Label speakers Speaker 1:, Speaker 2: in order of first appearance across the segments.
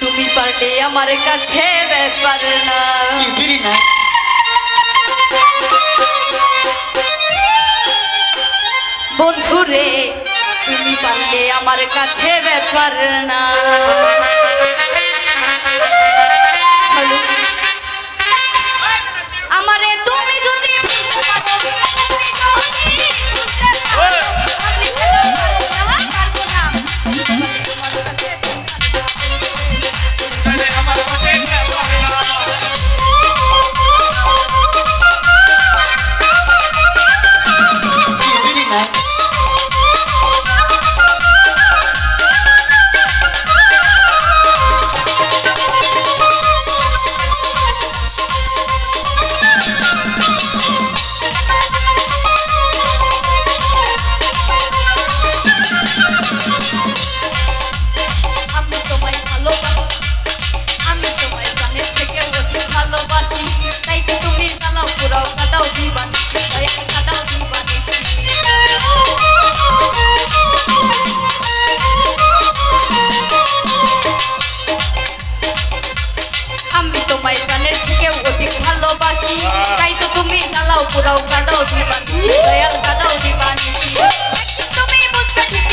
Speaker 1: তুমি পারলে আমার কাছে ব্যাপার না।
Speaker 2: না?
Speaker 1: বন্ধুরে তুমি পারলে আমার কাছে ব্যাপার না। তোমায় প্রাণের থেকেও অধিক ভালোবাসি। তাই তো তুমি জ্বালাও পোড়াও কাদাও দিবানিসি দয়াল কাদাও দিবানিসি তুমি বুঝবে ঠিক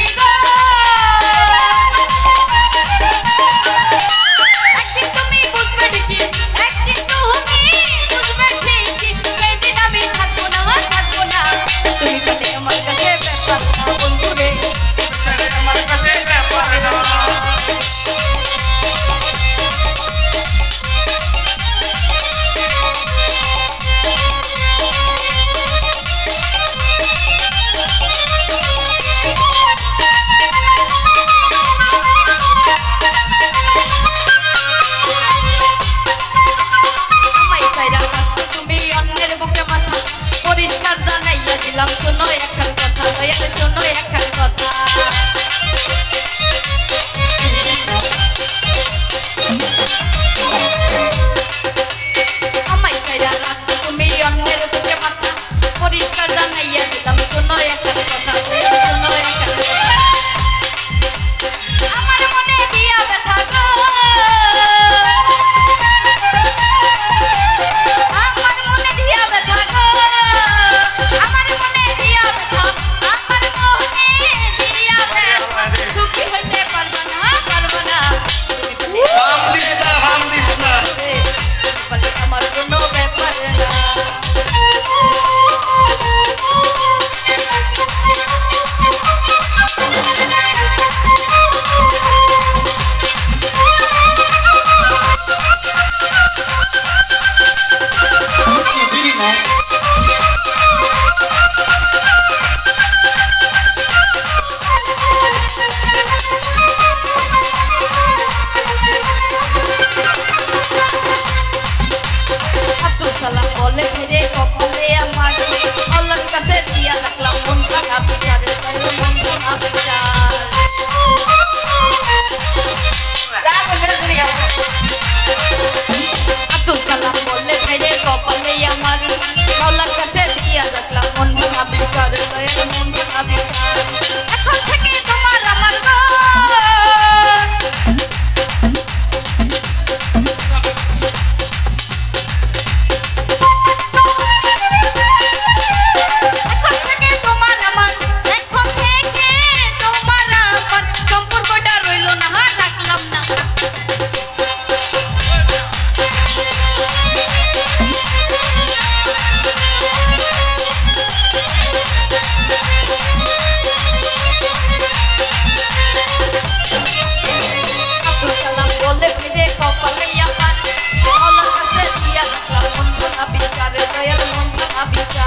Speaker 1: Africa.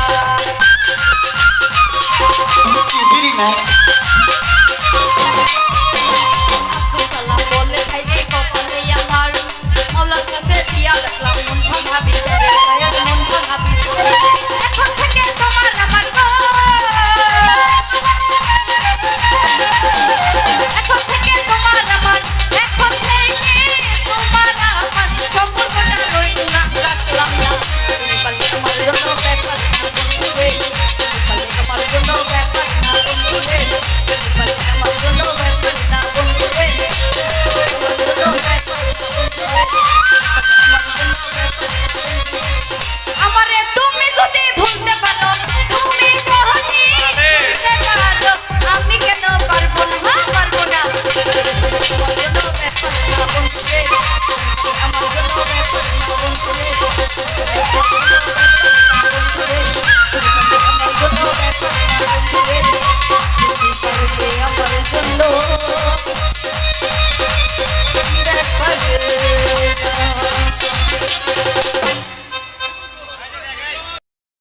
Speaker 1: You very nice.